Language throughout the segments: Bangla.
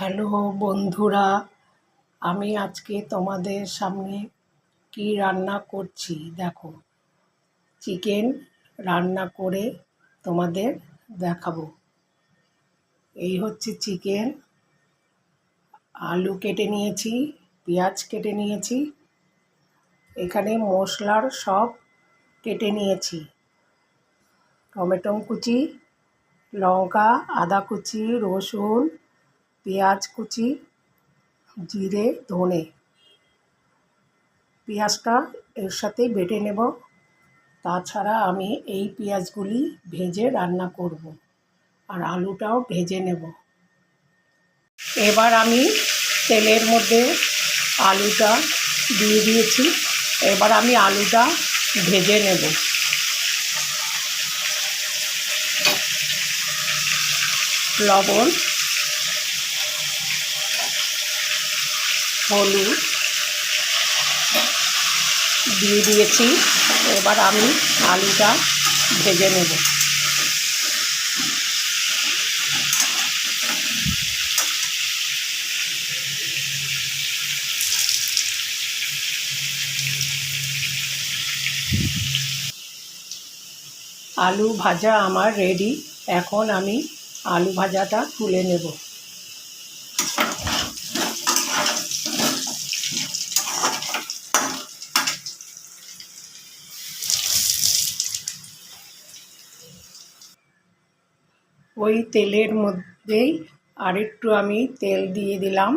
হ্যালো বন্ধুরা, আমি আজকে তোমাদের সামনে কি রান্না করছি? দেখো, চিকেন রান্না করে তোমাদের দেখাবো। এই হচ্ছে চিকেন, আলু কেটে নিয়েছি, পেঁয়াজ কেটে নিয়েছি, এখানে মশলার সব কেটে নিয়েছি। টমেটো কুচি, লঙ্কা, আদা কুচি, রসুন পেঁয়াজ কুচি, জিরে, ধনে। পেঁয়াজটা এর সাথে বেটে নেব। তাছাড়া আমি এই পেঁয়াজগুলি ভেজে রান্না করব আর আলুটাও ভেজে নেব। এবার আমি তেলের মধ্যে আলুটা দিয়ে দিয়েছি। এবার আমি আলুটা ভেজে নেব। লবণ হলুদ দিয়ে দিয়েছি। এবার আমি আলুটা ভেজে নেব। আলু ভাজা আমার রেডি এখন আমি আলু ভাজাটা তুলে নেব। ওই তেলের মধ্যেই আরেকটু আমি তেল দিয়ে দিলাম।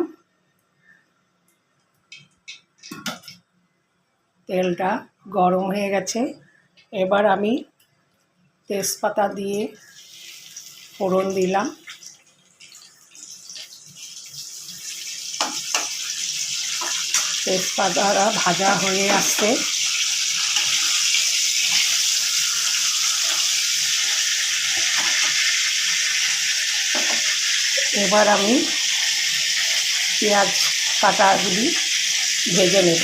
তেলটা গরম হয়ে গেছে। এবার আমি তেজপাতা দিয়ে ফোড়ন দিলাম। তেজপাতাটা ভাজা হয়ে আসছে। এবার আমি পেঁয়াজ কাটাগুলি ভেজে নেব।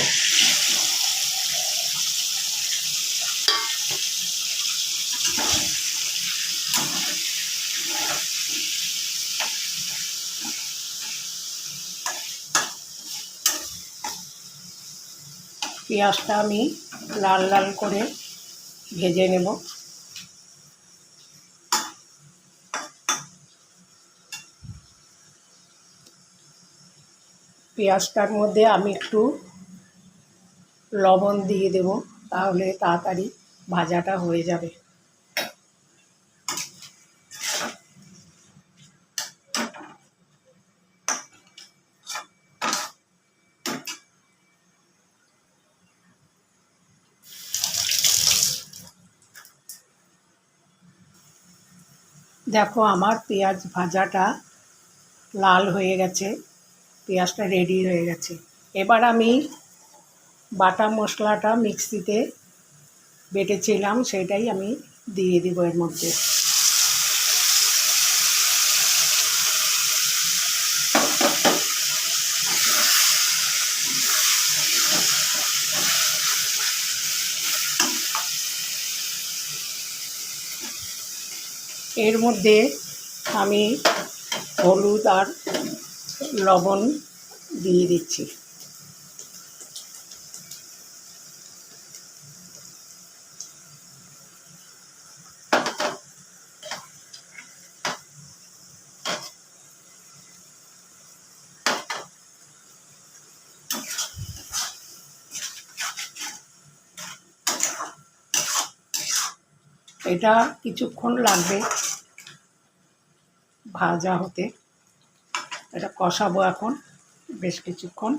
পেঁয়াজটা আমি লাল লাল করে ভেজে নেব। পেঁয়াজটার মধ্যে আমি একটু লবণ দিয়ে দেব, তাহলে তাড়াতাড়ি ভাজাটা হয়ে যাবে। দেখো, আমার পেঁয়াজ ভাজাটা লাল হয়ে গেছে। পেঁয়াজটা রেডি হয়ে গেছে। এবার আমি বাটা মশলাটা মিক্সিতে বেটেছিলাম, সেটাই আমি দিয়ে দিব এর মধ্যে। এর মধ্যে আমি হলুদ আর লবণ দিয়ে দিচ্ছি। এটা কিছুক্ষণ লাগবে ভাজা হতে। এটা কষাবো এখন বেশ কিছুক্ষণ।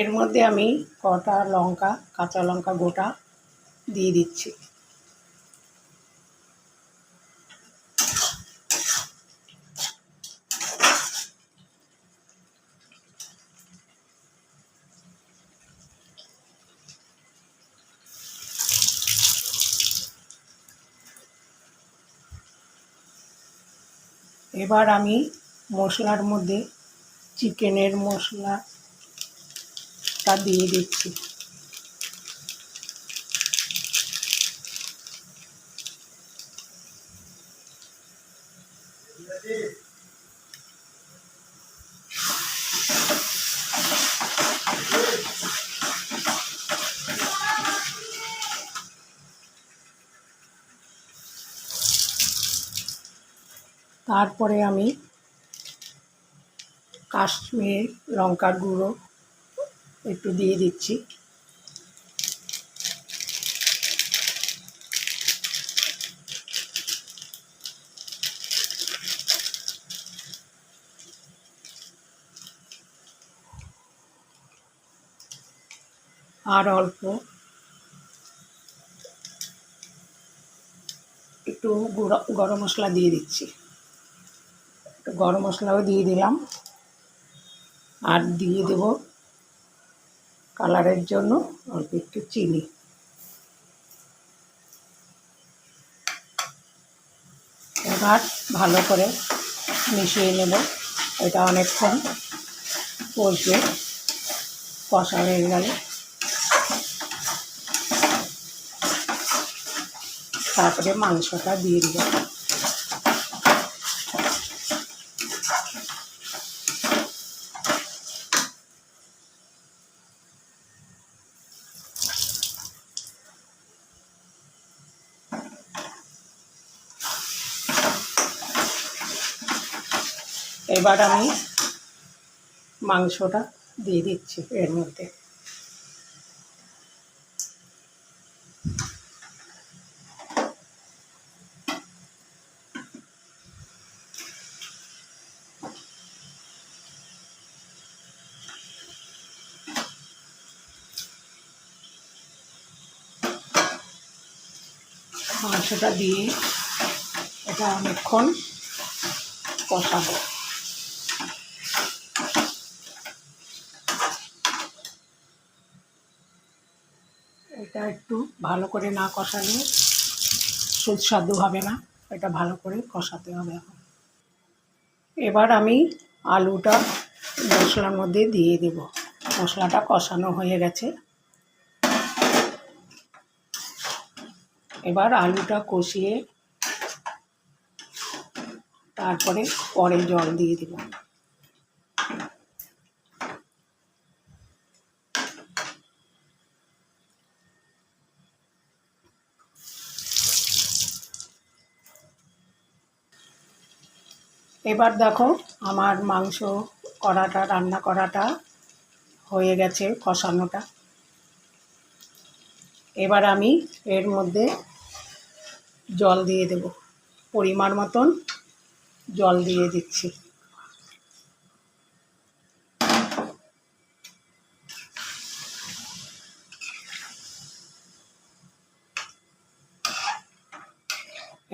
এর মধ্যে আমি কটা লঙ্কা, কাঁচা লঙ্কা গোটা দিয়ে দিচ্ছি। এবার আমি মশলার মধ্যে চিকেনের মশলাটা দিয়ে দিচ্ছি। তারপরে আমি কাশ্মীর লঙ্কার গুঁড়ো একটু দিয়ে দিচ্ছি। আর অল্প একটু গুঁড়ো গরম মশলা দিয়ে দিচ্ছি। গরম মশলাও দিয়ে দিলাম। আর দিয়ে দেব কালারের জন্য অল্প একটু চিনি। এবার ভালো করে মিশিয়ে নেব। এটা অনেকক্ষণ কষবে। কষা হয়ে গেলে তারপরে মাংসটা দিয়ে দিব। এবার আমি মাংসটা দিয়ে দিচ্ছি এর মধ্যে। মাংসটা দিয়ে এটা অনেকক্ষণ কষাবো। এটা একটু ভালো করে না কষালে সুস্বাদু হবে না। এটা ভালো করে কষাতে হবে এখন। এবার আমি আলুটা মশলার মধ্যে দিয়ে দেব। মশলাটা কষানো হয়ে গেছে। এবার আলুটা কষিয়ে তারপরে পরে জল দিয়ে দেব। এবার দেখো আমার মাংস করাটা রান্না করাটা হয়ে গেছে কষানোটা। এবার আমি এর মধ্যে জল দিয়ে দেব। পরিমাণ মতন জল দিয়ে দিচ্ছি।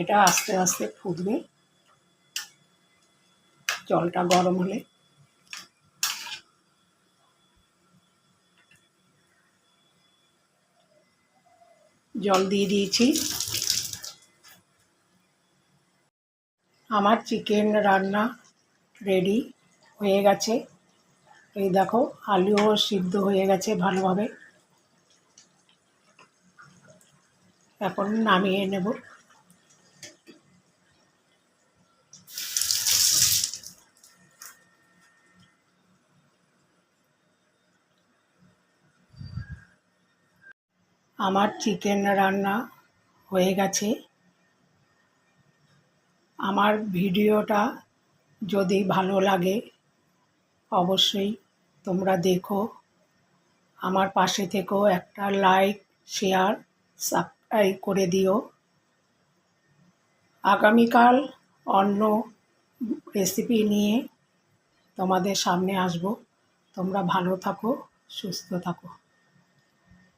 এটা আস্তে আস্তে ফুটবে। জলটা গরম হলে। জল দিয়ে দিয়েছি। আমার চিকেন রান্না রেডি হয়ে গেছে। এই দেখো, আলুও সিদ্ধ হয়ে গেছে ভালোভাবে। এখন নামিয়ে নেব। আমার চিকেন রান্না হয়ে গেছে। আমার ভিডিওটা যদি ভালো লাগে, অবশ্যই তোমরা দেখো। আমার পাশে থেকেও একটা লাইক, শেয়ার, সাবস্ক্রাইব করে দিও। আগামীকাল অন্য রেসিপি নিয়ে তোমাদের সামনে আসব। তোমরা ভালো থাকো, সুস্থ থাকো।